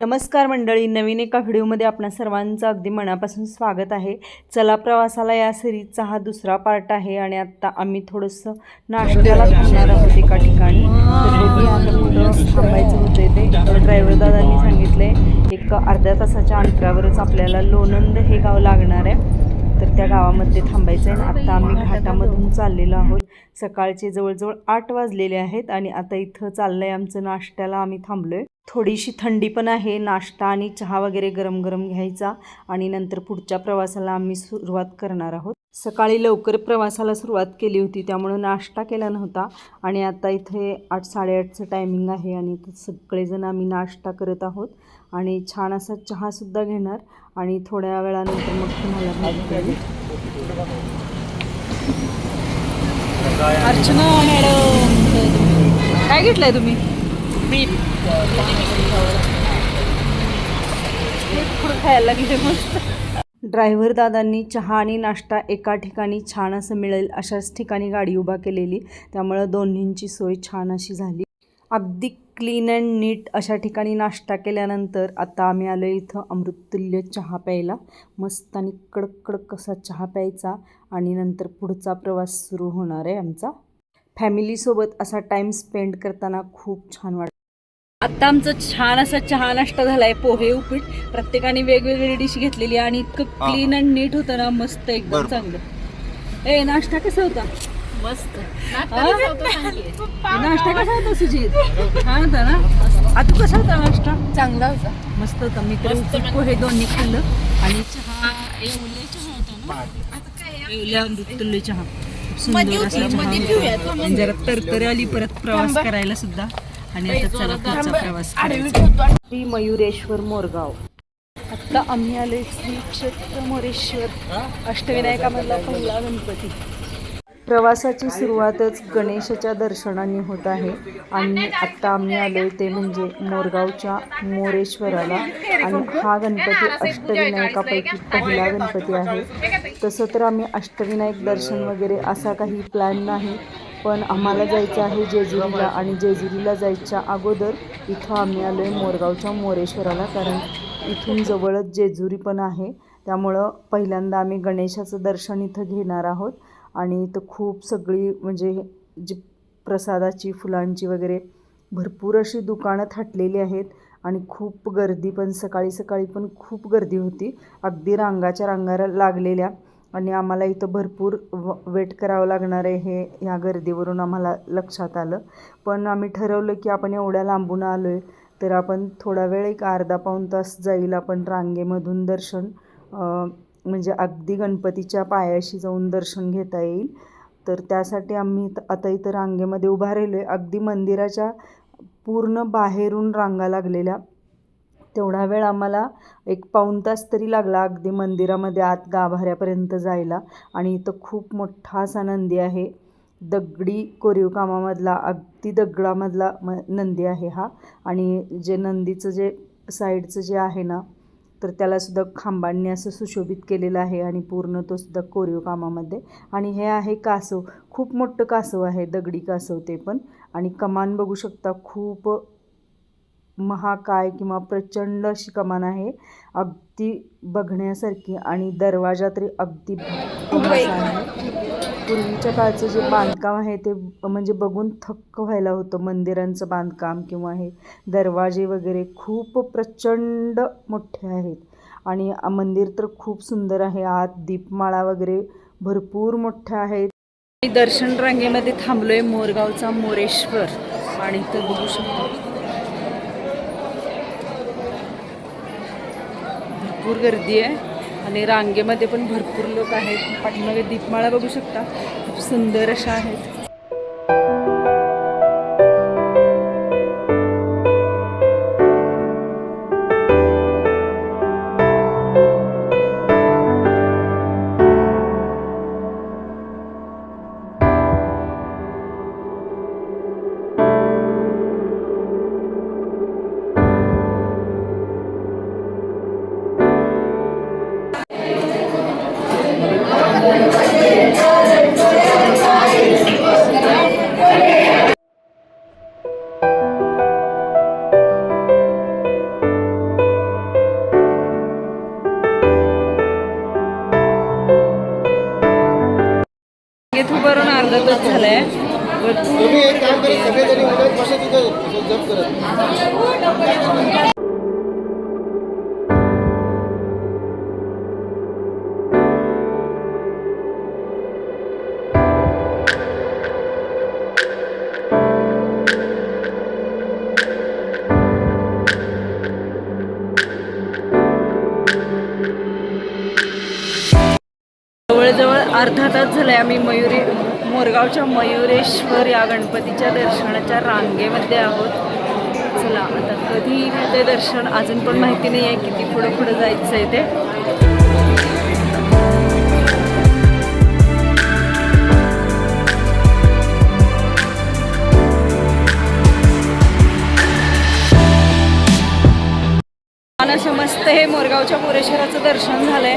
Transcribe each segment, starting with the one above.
नमस्कार मंडळी नवीन एका व्हिडिओमध्ये आपणा सर्वांचं अगदी मनापासून स्वागत आहे. चला प्रवासाला या सिरीजचा हा दुसरा पार्ट आहे आणि आत्ता आम्ही थोडंसं नाश्त्याला थांबणार आहोत एका ठिकाणी. थांबायचं होतं ते ड्रायव्हर दादांनी सांगितले एक अर्ध्या तासाच्या अंतरावरच आपल्याला लोणंद हे गाव लागणार आहे. तर त्या गावामध्ये थांबायचं आहे आता आम्ही घाटामधून चाललेलो आहोत. सकाळचे जवळजवळ आठ वाजलेले आहेत आणि आता इथं चाललं आहे आमचं नाश्त्याला. आम्ही थांबलो आहे थोडीशी थंडी पण आहे. नाश्ता आणि चहा वगैरे गरम गरम घ्यायचा आणि नंतर पुढच्या प्रवासाला आम्ही सुरुवात करणार आहोत. सकाळी लवकर प्रवासाला सुरुवात केली होती त्यामुळं नाश्ता केला नव्हता. आणि आता इथे आठ साडेआठचं टायमिंग आहे आणि सगळेजण आम्ही नाश्ता करत आहोत. आणि छान असा चहासुद्धा घेणार आणि थोड्या वेळानंतर मग तुम्हाला अर्चना मॅडम काय घेतलंय तुम्ही? खायला लागले मस्त. ड्रायव्हर दादांनी चहा आणि नाश्ता एका ठिकाणी छान असं मिळेल अशाच ठिकाणी गाडी उभा केलेली. त्यामुळं दोन्हींची सोय छान अशी झाली. अगदी क्लीन अँड नीट अशा ठिकाणी नाश्ता केल्यानंतर आता आम्ही आलो इथं अमृततुल्य चहा प्यायला. मस्त आणि कडक कडक असा चहा प्यायचा आणि नंतर पुढचा प्रवास सुरू होणार आहे आमचा. फॅमिलीसोबत असा टाईम स्पेंड करताना खूप छान वाटतं. आता आमचा छान असा चहा नाश्ता झालाय पोहे उपीट. प्रत्येकाने वेगवेगळी डिश घेतलेली आणि इतकं क्लीन अँड नीट होतं ना मस्त एकदम चांगलं. ए नाश्ता कसा होता? मस्त. नाश्ता कसा होता सुजित? छान होता ना? आता कसा होता नाश्ता? चांगला होता. मस्त होता. मी तर उपीट पोहे दोन्ही खाल्लं. आणि चहा होता ना? आता काय सुंदर असा हो, आणि जरा तरतरी आली परत प्रवास. करायला सुद्धा. आणि आता चला पुढचा प्रवास श्री मयुरेश्वर मोरगाव. आत्ता आम्ही आलोय श्री क्षेत्र मोरेश्वर. अष्टविनायकामधला पहिला गणपती. प्रवासाची सुरुवातच गणेशाच्या दर्शनाने होत आहे. आणि आत्ता आम्ही आलो ते म्हणजे मोरगावच्या मोरेश्वराला. आणि हा गणपती अष्टविनायकापैकी पहिला गणपती आहे. तसं तर आम्ही अष्टविनायक दर्शन वगैरे असा काही प्लॅन नाही. पण आम्हाला जायचं आहे जेजुरीला आणि जेजुरीला जायच्या अगोदर इथं आम्ही आलो आहे मोरगावच्या मोरेश्वराला. कारण इथून जवळच जेजुरी पण आहे. त्यामुळं पहिल्यांदा आम्ही गणेशाचं दर्शन इथं घेणार आहोत. आणि इथं खूप सगळी म्हणजे जी प्रसादाची फुलांची वगैरे भरपूर अशी दुकानं थाटलेली आहेत आणि खूप गर्दी पण सकाळी सकाळी पण खूप गर्दी होती. अगदी रांगाच्या रांगाला लागलेल्या आणि आम्हाला इथं भरपूर व वेट करावं लागणार आहे हे ह्या गर्दीवरून आम्हाला लक्षात आलं. पण आम्ही ठरवलं की आपण एवढ्या लांबून आलो आहे तर आपण थोडा वेळ एक अर्धा पाऊण तास जाईल आपण रांगेमधून दर्शन म्हणजे अगदी गणपतीच्या पायाशी जाऊन दर्शन घेता येईल. तर त्यासाठी आम्ही आता इथं रांगेमध्ये उभा राहिलो आहे अगदी मंदिराच्या पूर्ण बाहेरून रांगा लागलेल्या. तेवढा वेळ आम्हाला एक पाऊण तास तरी लागला अगदी मंदिरामध्ये आत गाभाऱ्यापर्यंत जायला. आणि इथं खूप मोठा असा नंदी आहे. दगडी कोरीवकामामधला अगदी दगडामधला म नंदी आहे हा. आणि जे नंदीचं जे साईडचं जे आहे ना तर त्यालासुद्धा खांबांनी असं सुशोभित केलेलं आहे आणि पूर्ण तो सुद्धा कोरीव कामामध्ये. आणि हे आहे कासव. खूप मोठं कासव आहे दगडी कासव ते पण. आणि कमान बघू शकता खूप महाकाय किंवा प्रचंड अशी कमान आहे अगदी बघण्यासारखी आणि दरवाजा तरी अगदी आहे. पूर्वीच्या काळचं जे बांधकाम आहे ते म्हणजे बघून थक्क व्हायला होतं मंदिरांचं बांधकाम किंवा हे दरवाजे वगैरे खूप प्रचंड मोठे आहेत. आणि मंदिर तर खूप सुंदर आहे आत दीपमाळा वगैरे भरपूर मोठ्या आहेत. दर्शन रांगेमध्ये थांबलोय मोरगावचा मोरेश्वर. आणि इथं बघू शकतो. भरपूर गर्दी आहे आणि रांगेमध्ये पण भरपूर लोक आहेत. पाठीमागे दीपमाळा बघू शकता. खूप सुंदर अशा आहेत. रांगेत उभारून अर्धा तास झालाय. तुम्ही एक काम करा सगळेजणी उद्या बसा तिथं जप करत. जवळजवळ अर्धा तास झालाय आम्ही मयुरी मोरगावच्या मयुरेश्वर या गणपतीच्या दर्शनाच्या रांगेमध्ये आहोत. चला आता कधी ते दर्शन अजून पण माहिती नाही आहे किती पुढं पुढं जायचं आहे ते. मला समजतं हे मोरगावच्या मोरेश्वराचं दर्शन झालंय.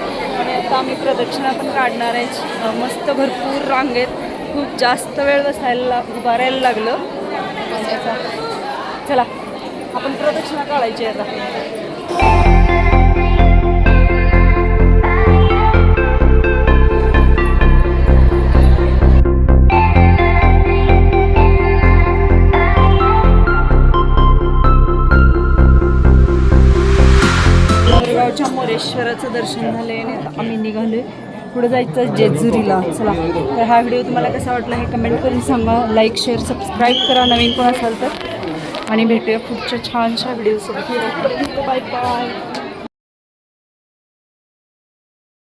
आता आम्ही प्रदक्षिणा पण काढणार आहे. मस्त भरपूर रांगेत खूप जास्त वेळ बसायला उभारायला लागलं. आता चला आपण प्रदक्षिणा काढायची आहे आता. मोरगावच्या दर्शन झालंय आणि आम्ही निघालोय. पुढे जायचं जेजुरीला. चला तर हा व्हिडिओ तुम्हाला कसा वाटला हे कमेंट करून सांगा. लाईक शेअर सबस्क्राईब करा. नवीन कोण असाल तर. आणि भेटूया पुढच्या छानशा व्हिडिओसोबत बाय बाय